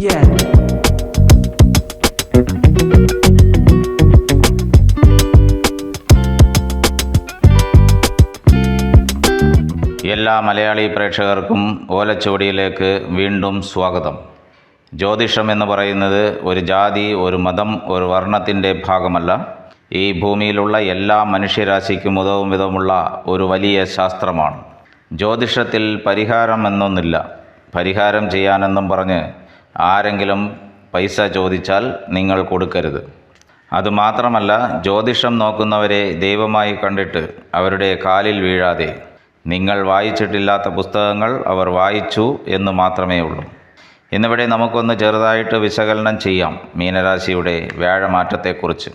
എല്ലാ മലയാളി പ്രേക്ഷകർക്കും ഓലച്ചുവടിയിലേക്ക് വീണ്ടും സ്വാഗതം. ജ്യോതിഷം എന്ന് പറയുന്നത് ഒരു ജാതി ഒരു മതം ഒരു വർണത്തിന്റെ ഭാഗമല്ല. ഈ ഭൂമിയിലുള്ള എല്ലാ മനുഷ്യരാശിക്കും ഉതവും വിധമുള്ള ഒരു വലിയ ശാസ്ത്രമാണ്. ജ്യോതിഷത്തിൽ പരിഹാരം എന്നൊന്നില്ല. പരിഹാരം ചെയ്യാനെന്നും പറഞ്ഞ് ആരെങ്കിലും പൈസ ചോദിച്ചാൽ നിങ്ങൾ കൊടുക്കരുത്. അതുമാത്രമല്ല ജ്യോതിഷം നോക്കുന്നവരെ ദൈവമായി കണ്ടിട്ട് അവരുടെ കാലിൽ വീഴാതെ. നിങ്ങൾ വായിച്ചിട്ടില്ലാത്ത പുസ്തകങ്ങൾ അവർ വായിച്ചു എന്ന് മാത്രമേ ഉള്ളൂ. ഇന്നിവിടെ നമുക്കൊന്ന് ചെറുതായിട്ട് വിശകലനം ചെയ്യാം മീനരാശിയുടെ വ്യാഴമാറ്റത്തെക്കുറിച്ച്.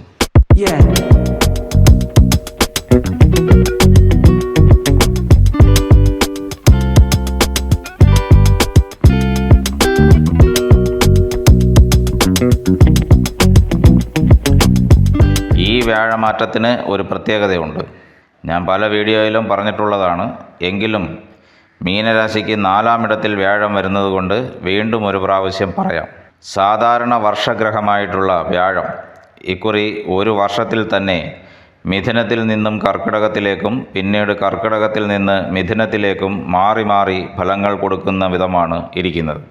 വ്യാഴമാറ്റത്തിന് ഒരു പ്രത്യേകതയുണ്ട്. ഞാൻ പല വീഡിയോയിലും പറഞ്ഞിട്ടുള്ളതാണ്. എങ്കിലും മീനരാശിക്ക് നാലാമിടത്തിൽ വ്യാഴം വരുന്നതുകൊണ്ട് വീണ്ടും ഒരു പ്രാവശ്യം പറയാം. സാധാരണ വർഷഗ്രഹമായിട്ടുള്ള വ്യാഴം ഇക്കുറി ഒരു വർഷത്തിൽ തന്നെ മിഥുനത്തിൽ നിന്നും കർക്കിടകത്തിലേക്കും പിന്നീട് കർക്കിടകത്തിൽ നിന്ന് മിഥുനത്തിലേക്കും മാറി മാറി ഫലങ്ങൾ കൊടുക്കുന്ന വിധമാണ് ഇരിക്കുന്നത്.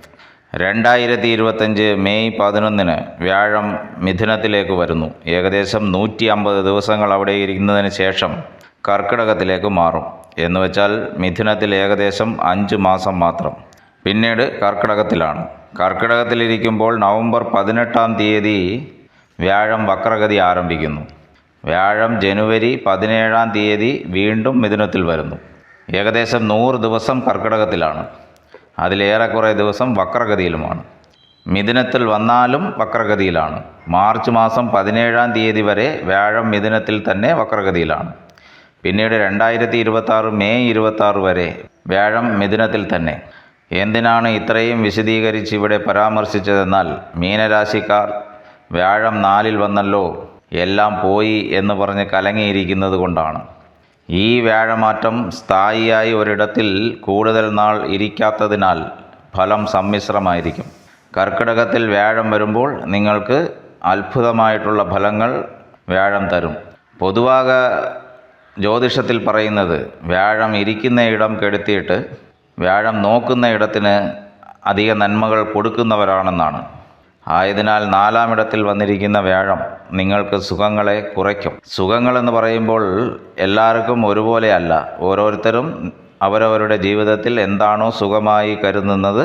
രണ്ടായിരത്തി ഇരുപത്തഞ്ച് മെയ് പതിനൊന്നിന് വ്യാഴം മിഥുനത്തിലേക്ക് വരുന്നു. ഏകദേശം നൂറ്റി അമ്പത് ദിവസങ്ങൾ അവിടെ ഇരിക്കുന്നതിന് ശേഷം കർക്കിടകത്തിലേക്ക് മാറും. എന്ന് വെച്ചാൽ മിഥുനത്തിൽ ഏകദേശം അഞ്ച് മാസം മാത്രം. പിന്നീട് കർക്കിടകത്തിലാണ്. കർക്കിടകത്തിലിരിക്കുമ്പോൾ നവംബർ പതിനെട്ടാം തീയതി വ്യാഴം വക്രഗതി ആരംഭിക്കുന്നു. വ്യാഴം ജനുവരി പതിനേഴാം തീയതി വീണ്ടും മിഥുനത്തിൽ വരുന്നു. ഏകദേശം നൂറ് ദിവസം കർക്കിടകത്തിലാണ്. അതിലേറെക്കുറെ ദിവസം വക്രഗതിയിലുമാണ്. മിഥുനത്തിൽ വന്നാലും വക്രഗതിയിലാണ്. മാർച്ച് മാസം പതിനേഴാം തീയതി വരെ വ്യാഴം മിഥുനത്തിൽ തന്നെ വക്രഗതിയിലാണ്. പിന്നീട് രണ്ടായിരത്തി ഇരുപത്താറ് മെയ് ഇരുപത്താറ് വരെ വ്യാഴം മിഥുനത്തിൽ തന്നെ. എന്തിനാണ് ഇത്രയും വിശദീകരിച്ച് ഇവിടെ പരാമർശിച്ചതെന്നാൽ മീനരാശിക്കാർ വ്യാഴം നാലിൽ വന്നല്ലോ എല്ലാം പോയി എന്ന് പറഞ്ഞ് കലങ്ങിയിരിക്കുന്നത് കൊണ്ടാണ്. ഈ വ്യാഴമാറ്റം സ്ഥായിയായി ഒരിടത്തിൽ കൂടുതൽ നാൾ ഇരിക്കാത്തതിനാൽ ഫലം സമ്മിശ്രമായിരിക്കും. കർക്കിടകത്തിൽ വ്യാഴം വരുമ്പോൾ നിങ്ങൾക്ക് അത്ഭുതമായിട്ടുള്ള ഫലങ്ങൾ വ്യാഴം തരും. പൊതുവാക ജ്യോതിഷത്തിൽ പറയുന്നത് വ്യാഴം ഇരിക്കുന്ന ഇടം കെടുത്തിയിട്ട് വ്യാഴം നോക്കുന്ന ഇടത്തിന് അധിക നന്മകൾ കൊടുക്കുന്നവരാണെന്നാണ്. ആയതിനാൽ നാലാമിടത്തിൽ വന്നിരിക്കുന്ന വ്യാഴം നിങ്ങൾക്ക് സുഖങ്ങളെ കുറയ്ക്കും. സുഖങ്ങളെന്ന് പറയുമ്പോൾ എല്ലാവർക്കും ഒരുപോലെയല്ല ഓരോരുത്തരും അവരവരുടെ ജീവിതത്തിൽ എന്താണോ സുഖമായി കരുതുന്നത്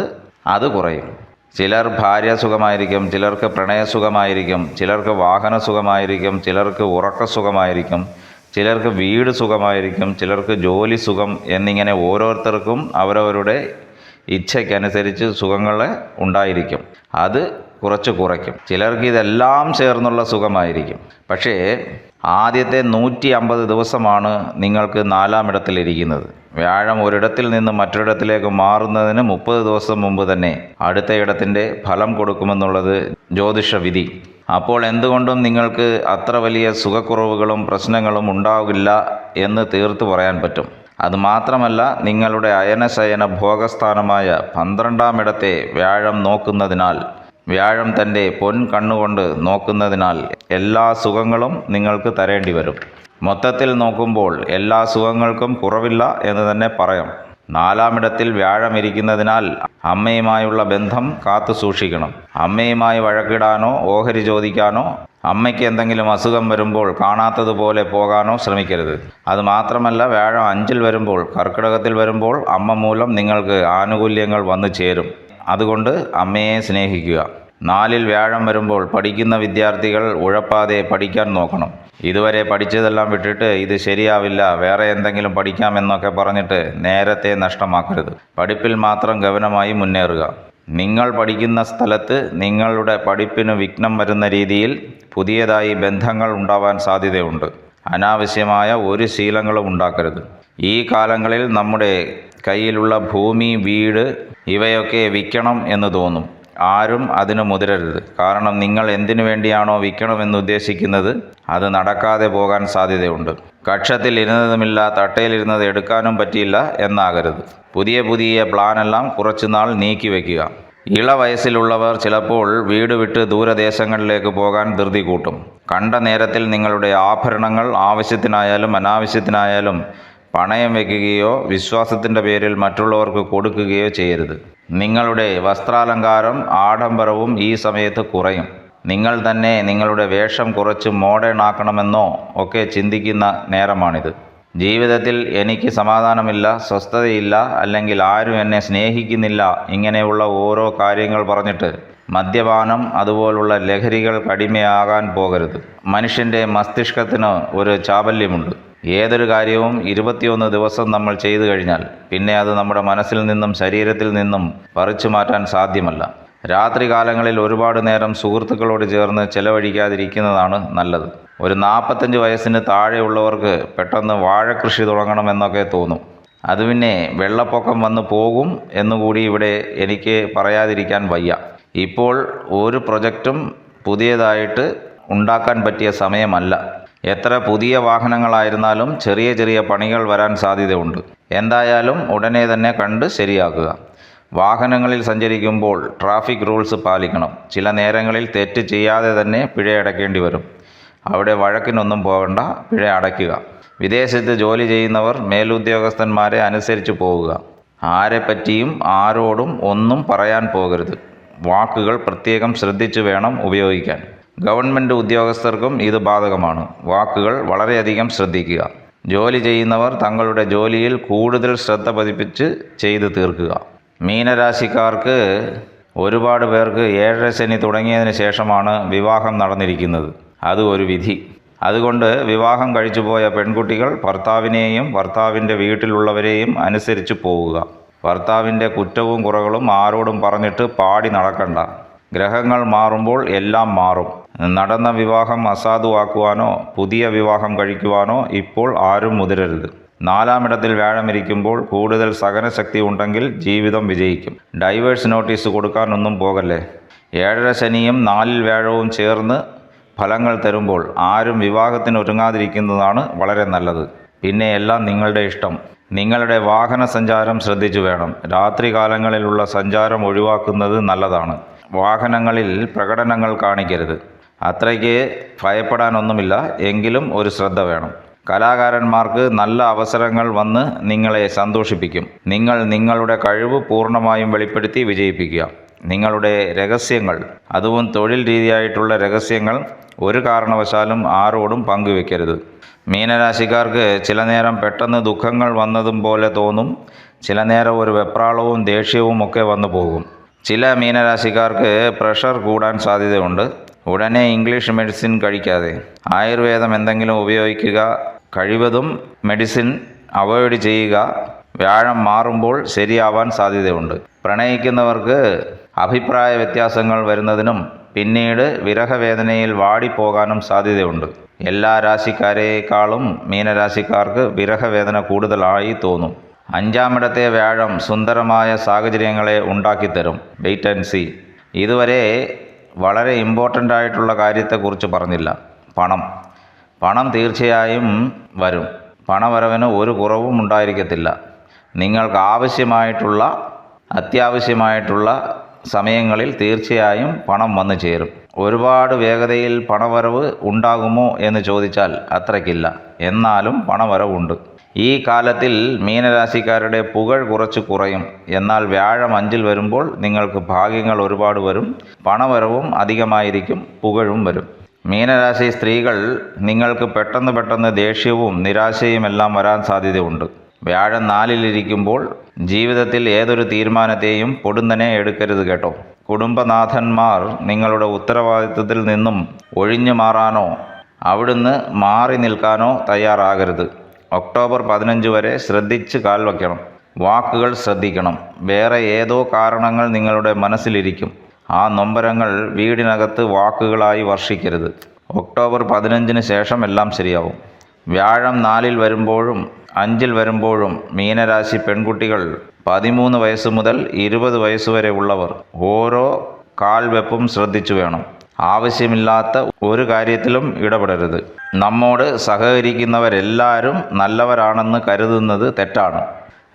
അത് കുറയും. ചിലർ ഭാര്യ സുഖമായിരിക്കും ചിലർക്ക് പ്രണയസുഖമായിരിക്കും ചിലർക്ക് വാഹന സുഖമായിരിക്കും ചിലർക്ക് ഉറക്ക സുഖമായിരിക്കും ചിലർക്ക് വീട് സുഖമായിരിക്കും ചിലർക്ക് ജോലി സുഖം എന്നിങ്ങനെ ഓരോരുത്തർക്കും അവരവരുടെ ഇച്ഛയ്ക്കനുസരിച്ച് സുഖങ്ങൾ ഉണ്ടായിരിക്കും. അത് കുറച്ച് കുറയ്ക്കും. ചിലർക്ക് ഇതെല്ലാം ചേർന്നുള്ള സുഖമായിരിക്കും. പക്ഷേ ആദ്യത്തെ നൂറ്റി അമ്പത് ദിവസമാണ് നിങ്ങൾക്ക് നാലാമിടത്തിലിരിക്കുന്നത് വ്യാഴം ഒരിടത്തിൽ നിന്ന് മറ്റൊരിടത്തിലേക്ക് മാറുന്നതിന് മുപ്പത് ദിവസം മുമ്പ് തന്നെ അടുത്ത ഇടത്തിന്റെ ഫലം കൊടുക്കുമെന്നുള്ളത് ജ്യോതിഷ വിധി അപ്പോൾ എന്തുകൊണ്ടും നിങ്ങൾക്ക് അത്ര വലിയ സുഖക്കുറവുകളും പ്രശ്നങ്ങളും ഉണ്ടാവില്ല എന്ന് തീർത്തു പറയാൻ പറ്റും. അതുമാത്രമല്ല നിങ്ങളുടെ അയനശയന ഭോഗസ്ഥാനമായ പന്ത്രണ്ടാം ഇടത്തെ വ്യാഴം നോക്കുന്നതിനാൽ വ്യാഴം തന്റെ പൊൻ കണ്ണുകൊണ്ട് നോക്കുന്നതിനാൽ എല്ലാ സുഖങ്ങളും നിങ്ങൾക്ക് തരേണ്ടി വരും. മൊത്തത്തിൽ നോക്കുമ്പോൾ എല്ലാ സുഖങ്ങൾക്കും കുറവില്ല എന്ന് തന്നെ പറയാം. നാലാമിടത്തിൽ വ്യാഴം ഇരിക്കുന്നതിനാൽ അമ്മയുമായുള്ള ബന്ധം കാത്തു സൂക്ഷിക്കണം. അമ്മയുമായി വഴക്കിടാനോ ഓഹരി ചോദിക്കാനോ അമ്മയ്ക്ക് എന്തെങ്കിലും അസുഖം വരുമ്പോൾ കാണാത്തതുപോലെ പോകാനോ ശ്രമിക്കരുത്. അത് മാത്രമല്ല വ്യാഴം അഞ്ചിൽ വരുമ്പോൾ കർക്കിടകത്തിൽ വരുമ്പോൾ അമ്മ മൂലം നിങ്ങൾക്ക് ആനുകൂല്യങ്ങൾ വന്നു ചേരും. അതുകൊണ്ട് അമ്മയെ സ്നേഹിക്കുക. നാലിൽ വ്യാഴം വരുമ്പോൾ പഠിക്കുന്ന വിദ്യാർത്ഥികൾ ഉഴപ്പാതെ പഠിക്കാൻ നോക്കണം. ഇതുവരെ പഠിച്ചതെല്ലാം വിട്ടിട്ട് ഇത് ശരിയാവില്ല വേറെ എന്തെങ്കിലും പഠിക്കാമെന്നൊക്കെ പറഞ്ഞിട്ട് നേരത്തെ നഷ്ടമാക്കരുത്. പഠിപ്പിൽ മാത്രം ഗവനമായി മുന്നേറുക. നിങ്ങൾ പഠിക്കുന്ന സ്ഥലത്ത് നിങ്ങളുടെ പഠിപ്പിന് വിഘ്നം വരുന്ന രീതിയിൽ പുതിയതായി ബന്ധങ്ങൾ ഉണ്ടാവാൻ സാധ്യതയുണ്ട്. അനാവശ്യമായ ഒരു ശീലങ്ങളും ഉണ്ടാക്കരുത്. ഈ കാലങ്ങളിൽ നമ്മുടെ കയ്യിലുള്ള ഭൂമി വീട് ഇവയൊക്കെ വിൽക്കണം എന്ന് തോന്നും. ആരും അതിന് മുതിരരുത്. കാരണം നിങ്ങൾ എന്തിനു വേണ്ടിയാണോ വിൽക്കണമെന്ന് ഉദ്ദേശിക്കുന്നത്? അത് നടക്കാതെ പോകാൻ സാധ്യതയുണ്ട്. കക്ഷത്തിൽ ഇരുന്നതുമില്ല തട്ടയിലിരുന്നത് എടുക്കാനും പറ്റിയില്ല എന്നാകരുത്. പുതിയ പുതിയ പ്ലാനെല്ലാം കുറച്ചുനാൾ നീക്കിവെക്കുക ഇള ഇളവയസ്സിലുള്ളവർ ചിലപ്പോൾ വീട് വിട്ട് ദൂരദേശങ്ങളിലേക്ക് പോകാൻ ധൃതി കൂട്ടും. കണ്ട നേരത്തിൽ നിങ്ങളുടെ ആഭരണങ്ങൾ ആവശ്യത്തിനായാലും അനാവശ്യത്തിനായാലും പണയം വയ്ക്കുകയോ വിശ്വാസത്തിന്റെ പേരിൽ മറ്റുള്ളവർക്ക് കൊടുക്കുകയോ ചെയ്യരുത്. നിങ്ങളുടെ വസ്ത്രാലങ്കാരം ആഡംബരവും ഈ സമയത്ത് കുറയും. നിങ്ങൾ തന്നെ നിങ്ങളുടെ വേഷം കുറച്ച് മോഡേൺ ആക്കണമെന്നോ ഒക്കെ ചിന്തിക്കുന്ന നേരമാണിത്. ജീവിതത്തിൽ എനിക്ക് സമാധാനമില്ല സ്വസ്ഥതയില്ല അല്ലെങ്കിൽ ആരും എന്നെ സ്നേഹിക്കുന്നില്ല ഇങ്ങനെയുള്ള ഓരോ കാര്യങ്ങൾ പറഞ്ഞിട്ട് മദ്യപാനം അതുപോലുള്ള ലഹരികൾ കടിമയാകാൻ പോകരുത്. മനുഷ്യന്റെ മസ്തിഷ്കത്തിന് ഒരു ചാബല്യമുണ്ട്. ഏതൊരു കാര്യവും ഇരുപത്തിയൊന്ന് ദിവസം നമ്മൾ ചെയ്തു കഴിഞ്ഞാൽ പിന്നെ അത് നമ്മുടെ മനസ്സിൽ നിന്നും ശരീരത്തിൽ നിന്നും പറിച്ചു മാറ്റാൻ സാധ്യമല്ല. രാത്രി കാലങ്ങളിൽ ഒരുപാട് നേരം സുഹൃത്തുക്കളോട് ചേർന്ന് ചെലവഴിക്കാതിരിക്കുന്നതാണ് നല്ലത്. ഒരു നാൽപ്പത്തഞ്ച് വയസ്സിന് താഴെയുള്ളവർക്ക് പെട്ടെന്ന് വാഴക്കൃഷി തുടങ്ങണമെന്നൊക്കെ തോന്നും. അത് പിന്നെ വെള്ളപ്പൊക്കം വന്ന് പോകും എന്നുകൂടി ഇവിടെ എനിക്ക് പറയാതിരിക്കാൻ വയ്യ. ഇപ്പോൾ ഒരു പ്രൊജക്റ്റും പുതിയതായിട്ട് ഉണ്ടാക്കാൻ പറ്റിയ സമയമല്ല. എത്ര പുതിയ വാഹനങ്ങളായിരുന്നാലും ചെറിയ ചെറിയ പണികൾ വരാൻ സാധ്യതയുണ്ട്. എന്തായാലും ഉടനെ തന്നെ കണ്ട് ശരിയാക്കുക. വാഹനങ്ങളിൽ സഞ്ചരിക്കുമ്പോൾ ട്രാഫിക് റൂൾസ് പാലിക്കണം. ചില നേരങ്ങളിൽ തെറ്റ് ചെയ്യാതെ തന്നെ പിഴ അടയ്ക്കേണ്ടി വരും. അവിടെ വഴക്കിനൊന്നും പോകണ്ട പിഴ അടയ്ക്കുക. വിദേശത്ത് ജോലി ചെയ്യുന്നവർ മേലുദ്യോഗസ്ഥന്മാരെ അനുസരിച്ച് പോവുക. ആരെപ്പറ്റിയും ആരോടും ഒന്നും പറയാൻ പോകരുത്. വാക്കുകൾ പ്രത്യേകം ശ്രദ്ധിച്ചു വേണം ഉപയോഗിക്കാൻ. ഗവൺമെന്റ് ഉദ്യോഗസ്ഥർക്കും ഇത് ബാധകമാണ്. വാക്കുകൾ വളരെയധികം ശ്രദ്ധിക്കുക. ജോലി ചെയ്യുന്നവർ തങ്ങളുടെ ജോലിയിൽ കൂടുതൽ ശ്രദ്ധ പതിപ്പിച്ച് ചെയ്തു തീർക്കുക. മീനരാശിക്കാർക്ക് ഒരുപാട് പേർക്ക് ഏഴര ശനി തുടങ്ങിയതിന് ശേഷമാണ് വിവാഹം നടന്നിരിക്കുന്നത്. അത് ഒരു വിധി. അതുകൊണ്ട് വിവാഹം കഴിച്ചുപോയ പെൺകുട്ടികൾ ഭർത്താവിനെയും ഭർത്താവിന്റെ വീട്ടിലുള്ളവരെയും അനുസരിച്ച് പോവുക. ഭർത്താവിന്റെ കുറ്റവും കുറകളും ആരോടും പറഞ്ഞിട്ട് പാടി നടക്കണ്ട. ഗ്രഹങ്ങൾ മാറുമ്പോൾ എല്ലാം മാറും. നടന്ന വിവാഹം അസാധുവാക്കുവാനോ പുതിയ വിവാഹം കഴിക്കുവാനോ ഇപ്പോൾ ആരും മുതിരരുത്. നാലാമിടത്തിൽ വ്യാഴമിരിക്കുമ്പോൾ കൂടുതൽ സഹനശക്തി ഉണ്ടെങ്കിൽ ജീവിതം വിജയിക്കും. ഡൈവേഴ്സ് നോട്ടീസ് കൊടുക്കാനൊന്നും പോകല്ലേ? ഏഴര ശനിയും നാലിൽ വ്യാഴവും ചേർന്ന് ഫലങ്ങൾ തരുമ്പോൾ ആരും വിവാഹത്തിന് ഒരുങ്ങാതിരിക്കുന്നതാണ് വളരെ നല്ലത്. പിന്നെ എല്ലാം നിങ്ങളുടെ ഇഷ്ടം. നിങ്ങളുടെ വാഹന സഞ്ചാരം ശ്രദ്ധിച്ചു വേണം. രാത്രികാലങ്ങളിലുള്ള സഞ്ചാരം ഒഴിവാക്കുന്നത് നല്ലതാണ്. വാഹനങ്ങളിൽ പ്രകടനങ്ങൾ കാണിക്കരുത്. അത്രയ്ക്ക് ഭയപ്പെടാനൊന്നുമില്ല. എങ്കിലും ഒരു ശ്രദ്ധ വേണം. കലാകാരന്മാർക്ക് നല്ല അവസരങ്ങൾ വന്ന് നിങ്ങളെ സന്തോഷിപ്പിക്കും. നിങ്ങൾ നിങ്ങളുടെ കഴിവ് പൂർണമായും വെളിപ്പെടുത്തി വിജയിപ്പിക്കുക. നിങ്ങളുടെ രഹസ്യങ്ങൾ അതും തൊഴിൽ രീതിയായിട്ടുള്ള രഹസ്യങ്ങൾ ഒരു കാരണവശാലും ആരോടും പങ്കുവെക്കരുത്. മീനരാശിക്കാർക്ക് ചില നേരം പെട്ടെന്ന് ദുഃഖങ്ങൾ വന്നതും പോലെ തോന്നും. ചില നേരം ഒരു വെപ്രാളവും ദേഷ്യവും ഒക്കെ വന്നു പോകും. ചില മീനരാശിക്കാർക്ക് പ്രഷർ കൂടാൻ സാധ്യതയുണ്ട്. ഉടനെ ഇംഗ്ലീഷ് മെഡിസിൻ കഴിക്കാതെ. ആയുർവേദം എന്തെങ്കിലും ഉപയോഗിക്കുക കഴിവതും മെഡിസിൻ അവോയ്ഡ് ചെയ്യുക വ്യാഴം മാറുമ്പോൾ ശരിയാവാൻ സാധ്യതയുണ്ട്. പ്രണയിക്കുന്നവർക്ക് അഭിപ്രായ വ്യത്യാസങ്ങൾ വരുന്നതിനും പിന്നീട് വിരഹവേദനയിൽ വാടിപ്പോകാനും സാധ്യതയുണ്ട്. എല്ലാ രാശിക്കാരേക്കാളും മീനരാശിക്കാർക്ക് വിരഹവേദന കൂടുതലായി തോന്നും. അഞ്ചാമിടത്തെ വ്യാഴം സുന്ദരമായ സാഹചര്യങ്ങളെ ഉണ്ടാക്കിത്തരും. വെയിറ്റ് ആൻഡ് സി ഇതുവരെ വളരെ ഇമ്പോർട്ടന്റ് ആയിട്ടുള്ള കാര്യത്തെക്കുറിച്ച് പറഞ്ഞില്ല. പണം. പണം തീർച്ചയായും വരും. പണവരവിന് ഒരു കുറവും ഉണ്ടായിരിക്കത്തില്ല. നിങ്ങൾക്ക് ആവശ്യമായിട്ടുള്ള അത്യാവശ്യമായിട്ടുള്ള സമയങ്ങളിൽ തീർച്ചയായും പണം വന്നു ചേരും. ഒരുപാട് വേഗതയിൽ പണവരവ് ഉണ്ടാകുമോ എന്ന് ചോദിച്ചാൽ അത്രയ്ക്കില്ല. എന്നാലും പണവരവുണ്ട്. ഈ കാലത്തിൽ മീനരാശിക്കാരുടെ പുകഴ് കുറച്ച് കുറയും. എന്നാൽ വ്യാഴം അഞ്ചിൽ വരുമ്പോൾ നിങ്ങൾക്ക് ഭാഗ്യങ്ങൾ ഒരുപാട് വരും. പണവരവും അധികമായിരിക്കും പുകഴും വരും. മീനരാശി സ്ത്രീകൾ നിങ്ങൾക്ക് പെട്ടെന്ന് പെട്ടെന്ന് ദേഷ്യവും നിരാശയും എല്ലാം വരാൻ സാധ്യതയുണ്ട്. വ്യാഴം നാലിലിരിക്കുമ്പോൾ ജീവിതത്തിൽ ഏതൊരു തീരുമാനത്തെയും പൊടുന്നനെ എടുക്കരുത് കേട്ടോ. കുടുംബനാഥന്മാർ നിങ്ങളുടെ ഉത്തരവാദിത്വത്തിൽ നിന്നും ഒഴിഞ്ഞു മാറാനോ അവിടുന്ന് മാറി നിൽക്കാനോ തയ്യാറാകരുത്. ഒക്ടോബർ പതിനഞ്ച് വരെ ശ്രദ്ധിച്ച് കാൽ വയ്ക്കണം. വാക്കുകൾ ശ്രദ്ധിക്കണം. വേറെ ഏതോ കാരണങ്ങൾ നിങ്ങളുടെ മനസ്സിലിരിക്കും. ആ നൊമ്പരങ്ങൾ വീടിനകത്ത് വാക്കുകളായി വർഷിക്കരുത്. ഒക്ടോബർ പതിനഞ്ചിന് ശേഷം എല്ലാം ശരിയാവും. വ്യാഴം നാലിൽ വരുമ്പോഴും അഞ്ചിൽ വരുമ്പോഴും മീനരാശി പെൺകുട്ടികൾ പതിമൂന്ന് വയസ്സ് മുതൽ ഇരുപത് വയസ്സ് വരെ ഉള്ളവർ ഓരോ കാൽവെപ്പും ശ്രദ്ധിച്ചു വേണം. ആവശ്യമില്ലാത്ത ഒരു കാര്യത്തിലും ഇടപെടരുത്. നമ്മോട് സഹകരിക്കുന്നവരെല്ലാവരും നല്ലവരാണെന്ന് കരുതുന്നത് തെറ്റാണ്.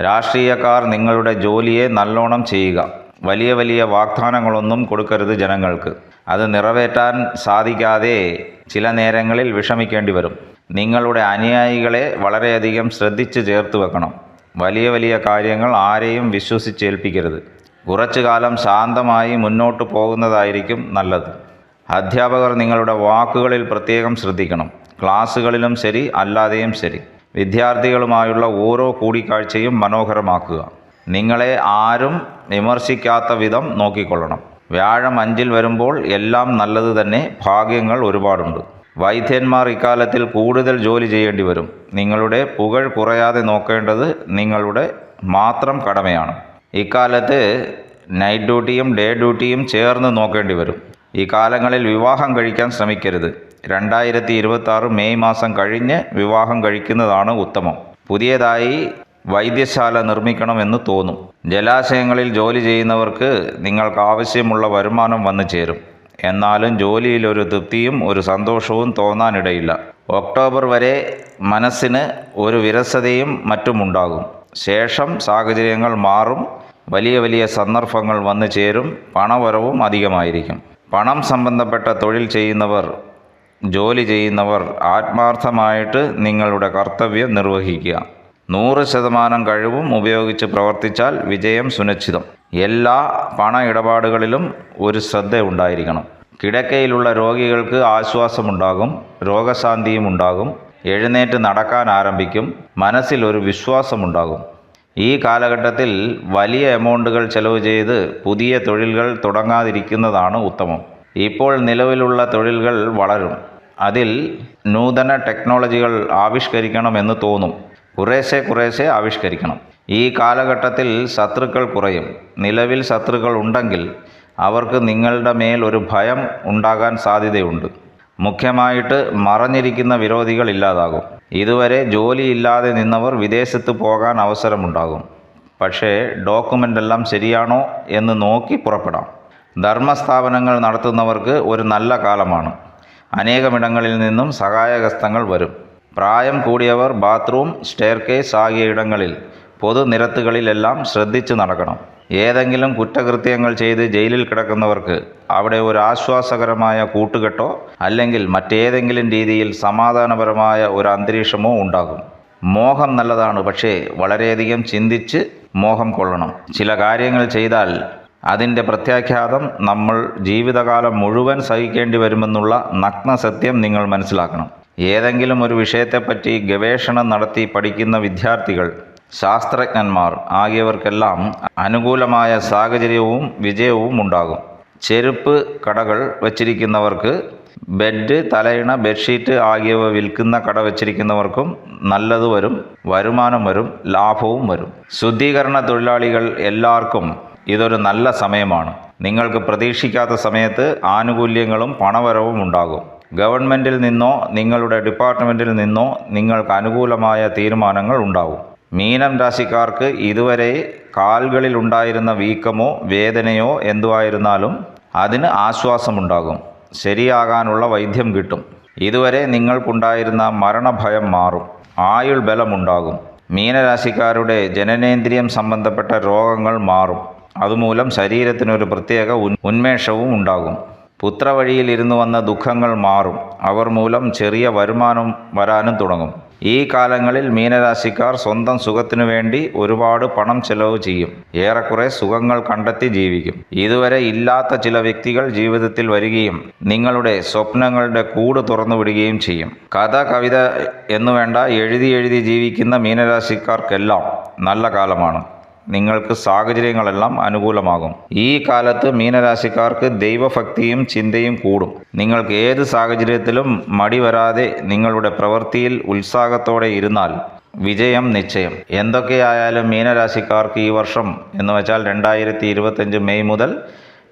രാഷ്ട്രീയക്കാർ നിങ്ങളുടെ ജോലിയെ നല്ലോണം ചെയ്യുക. വലിയ വലിയ വാഗ്ദാനങ്ങളൊന്നും കൊടുക്കരുത് ജനങ്ങൾക്ക്. അത് നിറവേറ്റാൻ സാധിക്കാതെ ചില നേരങ്ങളിൽ വിഷമിക്കേണ്ടി വരും. നിങ്ങളുടെ അനുയായികളെ വളരെയധികം ശ്രദ്ധിച്ച് ചേർത്ത് വെക്കണം. വലിയ വലിയ കാര്യങ്ങൾ ആരെയും വിശ്വസിച്ചേൽപ്പിക്കരുത്. കുറച്ചു കാലം ശാന്തമായി മുന്നോട്ട് പോകുന്നതായിരിക്കും നല്ലത്. അധ്യാപകർ നിങ്ങളുടെ വാക്കുകളിൽ പ്രത്യേകം ശ്രദ്ധിക്കണം. ക്ലാസ്സുകളിലും ശരി അല്ലാതെയും ശരി. വിദ്യാർത്ഥികളുമായുള്ള ഓരോ കൂടിക്കാഴ്ചയും മനോഹരമാക്കുക. നിങ്ങളെ ആരും വിമർശിക്കാത്ത വിധം നോക്കിക്കൊള്ളണം. വ്യാഴം അഞ്ചിൽ വരുമ്പോൾ എല്ലാം നല്ലത് തന്നെ ഭാഗ്യങ്ങൾ ഒരുപാടുണ്ട്. വൈദ്യന്മാർ ഇക്കാലത്തിൽ കൂടുതൽ ജോലി ചെയ്യേണ്ടി വരും. നിങ്ങളുടെ പുകഴ് കുറയാതെ നോക്കേണ്ടത് നിങ്ങളുടെ മാത്രം കടമയാണ്. ഇക്കാലത്ത് നൈറ്റ് ഡ്യൂട്ടിയും ഡേ ഡ്യൂട്ടിയും ചേർന്ന് നോക്കേണ്ടി വരും. ഈ കാലങ്ങളിൽ വിവാഹം കഴിക്കാൻ ശ്രമിക്കരുത്. രണ്ടായിരത്തി ഇരുപത്തി ആറ് മെയ് മാസം കഴിഞ്ഞ് വിവാഹം കഴിക്കുന്നതാണ് ഉത്തമം. പുതിയതായി വൈദ്യശാല നിർമ്മിക്കണമെന്ന് തോന്നും. ജലാശയങ്ങളിൽ ജോലി ചെയ്യുന്നവർക്ക് നിങ്ങൾക്ക് ആവശ്യമുള്ള വരുമാനം വന്നു ചേരും. എന്നാലും ജോലിയിൽ ഒരു തൃപ്തിയും ഒരു സന്തോഷവും തോന്നാനിടയില്ല. ഒക്ടോബർ വരെ മനസ്സിന് ഒരു വിരസതയും മറ്റുമുണ്ടാകും ശേഷം സാഹചര്യങ്ങൾ മാറും. വലിയ വലിയ സന്ദർഭങ്ങൾ വന്നു ചേരും. പണവരവും അധികമായിരിക്കും. പണം സംബന്ധപ്പെട്ട തൊഴിൽ ചെയ്യുന്നവർ ജോലി ചെയ്യുന്നവർ ആത്മാർത്ഥമായിട്ട് നിങ്ങളുടെ കർത്തവ്യം നിർവഹിക്കുക. നൂറ് ശതമാനം കഴിവും ഉപയോഗിച്ച് പ്രവർത്തിച്ചാൽ വിജയം സുനിശ്ചിതം. എല്ലാ പണ ഇടപാടുകളിലും ഒരു ശ്രദ്ധ ഉണ്ടായിരിക്കണം. കിടക്കയിലുള്ള രോഗികൾക്ക് ആശ്വാസമുണ്ടാകും രോഗശാന്തിയും ഉണ്ടാകും എഴുന്നേറ്റ് നടക്കാൻ ആരംഭിക്കും മനസ്സിൽ ഒരു വിശ്വാസമുണ്ടാകും. ഈ കാലഘട്ടത്തിൽ വലിയ എമൗണ്ടുകൾ ചെലവ് ചെയ്ത് പുതിയ തൊഴിലുകൾ തുടങ്ങാതിരിക്കുന്നതാണ് ഉത്തമം. ഇപ്പോൾ നിലവിലുള്ള തൊഴിലുകൾ വളരും. അതിൽ നൂതന ടെക്നോളജികൾ ആവിഷ്കരിക്കണമെന്ന് തോന്നും. കുറേശ്ശെ കുറേശ്ശെ ആവിഷ്കരിക്കണം. ഈ കാലഘട്ടത്തിൽ ശത്രുക്കൾ കുറയും. നിലവിൽ ശത്രുക്കൾ ഉണ്ടെങ്കിൽ അവർക്ക് നിങ്ങളുടെ മേൽ ഒരു ഭയം ഉണ്ടാകാൻ സാധ്യതയുണ്ട്. മുഖ്യമായിട്ട് മറഞ്ഞിരിക്കുന്ന വിരോധികൾ ഇല്ലാതാകും. ഇതുവരെ ജോലിയില്ലാതെ നിന്നവർ വിദേശത്ത് പോകാൻ അവസരമുണ്ടാകും. പക്ഷേ ഡോക്യുമെന്റ് എല്ലാം ശരിയാണോ എന്ന് നോക്കി പുറപ്പെടാം. ധർമ്മസ്ഥാപനങ്ങൾ നടത്തുന്നവർക്ക് ഒരു നല്ല കാലമാണ്. അനേകമിടങ്ങളിൽ നിന്നും സഹായകസ്ഥങ്ങൾ വരും. പ്രായം കൂടിയവർ ബാത്റൂം സ്റ്റെയർകേസ് ആകിയ ഇടങ്ങളിൽ പൊതുനിരത്തുകളിലെല്ലാം ശ്രദ്ധിച്ചു നടക്കണം. ഏതെങ്കിലും കുറ്റകൃത്യങ്ങൾ ചെയ്ത് ജയിലിൽ കിടക്കുന്നവർക്ക് അവിടെ ഒരു ആശ്വാസകരമായ കൂട്ടുകെട്ടോ അല്ലെങ്കിൽ മറ്റേതെങ്കിലും രീതിയിൽ സമാധാനപരമായ ഒരു അന്തരീക്ഷമോ ഉണ്ടാകും. മോഹം നല്ലതാണ് പക്ഷേ വളരെയധികം ചിന്തിച്ച് മോഹം കൊള്ളണം. ചില കാര്യങ്ങൾ ചെയ്താൽ അതിന്റെ പ്രത്യാഘാതം നമ്മൾ ജീവിതകാലം മുഴുവൻ സഹിക്കേണ്ടി വരുമെന്നുള്ള നഗ്ന സത്യം നിങ്ങൾ മനസ്സിലാക്കണം. ഏതെങ്കിലും ഒരു വിഷയത്തെപ്പറ്റി ഗവേഷണം നടത്തി പഠിക്കുന്ന വിദ്യാർത്ഥികൾ ശാസ്ത്രജ്ഞന്മാർ ആകിയവർക്കെല്ലാം അനുകൂലമായ സാഹചര്യവും വിജയവും ഉണ്ടാകും. ചെരുപ്പ് കടകൾ വച്ചിരിക്കുന്നവർക്ക് ബെഡ് തലയിണ ബെഡ്ഷീറ്റ് ആകിയവ വിൽക്കുന്ന കട വച്ചിരിക്കുന്നവർക്കും നല്ലത് വരും വരുമാനം വരും ലാഭവും വരും. ശുദ്ധീകരണ തൊഴിലാളികൾ എല്ലാവർക്കും ഇതൊരു നല്ല സമയമാണ്. നിങ്ങൾക്ക് പ്രതീക്ഷിക്കാത്ത സമയത്ത് ആനുകൂല്യങ്ങളും പണവരവും ഉണ്ടാകും. ഗവൺമെന്റിൽ നിന്നോ നിങ്ങളുടെ ഡിപ്പാർട്ട്മെന്റിൽ നിന്നോ നിങ്ങൾക്ക് അനുകൂലമായ തീരുമാനങ്ങൾ ഉണ്ടാകും. മീനം രാശിക്കാർക്ക് ഇതുവരെ കാലുകളിൽ ഉണ്ടായിരുന്ന വീക്കമോ വേദനയോ എന്തുവായിരുന്നാലും അതിന് ആശ്വാസമുണ്ടാകും. ശരിയാകാനുള്ള വൈദ്യം കിട്ടും. ഇതുവരെ നിങ്ങൾക്കുണ്ടായിരുന്ന മരണഭയം മാറും. ആയുൾ ബലമുണ്ടാകും. മീനരാശിക്കാരുടെ ജനനേന്ദ്രിയം സംബന്ധപ്പെട്ട രോഗങ്ങൾ മാറും. അതുമൂലം ശരീരത്തിനൊരു പ്രത്യേക ഉന്മേഷവും ഉണ്ടാകും. പുത്രവഴിയിൽ ഇരുന്നു വന്ന ദുഃഖങ്ങൾ മാറും. അവർ മൂലം ചെറിയ വരുമാനം വരാനും തുടങ്ങും. ഈ കാലങ്ങളിൽ മീനരാശിക്കാർ സ്വന്തം സുഖത്തിനു വേണ്ടി ഒരുപാട് പണം ചെലവ് ചെയ്യും. ഏറെക്കുറെ സുഖങ്ങൾ കണ്ടെത്തി ജീവിക്കും. ഇതുവരെ ഇല്ലാത്ത ചില വ്യക്തികൾ ജീവിതത്തിൽ വരികയും നിങ്ങളുടെ സ്വപ്നങ്ങളുടെ കൂട് തുറന്നു വിടുകയും ചെയ്യും. കഥ കവിത എന്നുവേണ്ട എഴുതി എഴുതി ജീവിക്കുന്ന മീനരാശിക്കാർക്കെല്ലാം നല്ല കാലമാണ്. നിങ്ങൾക്ക് സാഹചര്യങ്ങളെല്ലാം അനുകൂലമാകും. ഈ കാലത്ത് മീനരാശിക്കാർക്ക് ദൈവഭക്തിയും ചിന്തയും കൂടും. നിങ്ങൾക്ക് ഏത് സാഹചര്യത്തിലും മടി വരാതെ നിങ്ങളുടെ പ്രവൃത്തിയിൽ ഉത്സാഹത്തോടെ ഇരുന്നാൽ വിജയം നിശ്ചയം. എന്തൊക്കെയായാലും മീനരാശിക്കാർക്ക് ഈ വർഷം എന്ന് വെച്ചാൽ രണ്ടായിരത്തി മെയ് മുതൽ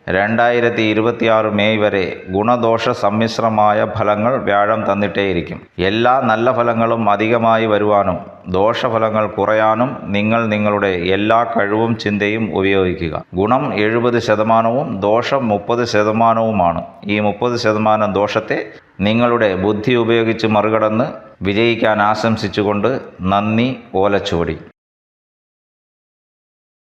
രണ്ടായിരത്തി ഇരുപത്തിയാറ് മെയ് വരെ ഗുണദോഷ സമ്മിശ്രമായ ഫലങ്ങൾ വ്യാഴം തന്നിട്ടേയിരിക്കും. എല്ലാ നല്ല ഫലങ്ങളും അധികമായി വരുവാനും ദോഷഫലങ്ങൾ കുറയാനും നിങ്ങൾ നിങ്ങളുടെ എല്ലാ കഴിവും ചിന്തയും ഉപയോഗിക്കുക. ഗുണം എഴുപത് ശതമാനവും ദോഷം മുപ്പത് ശതമാനവുമാണ്. ഈ മുപ്പത് ശതമാനം ദോഷത്തെ നിങ്ങളുടെ ബുദ്ധി ഉപയോഗിച്ച് മറികടന്ന് വിജയിക്കാൻ ആശംസിച്ചുകൊണ്ട് നന്ദി ഓലച്ചുവടി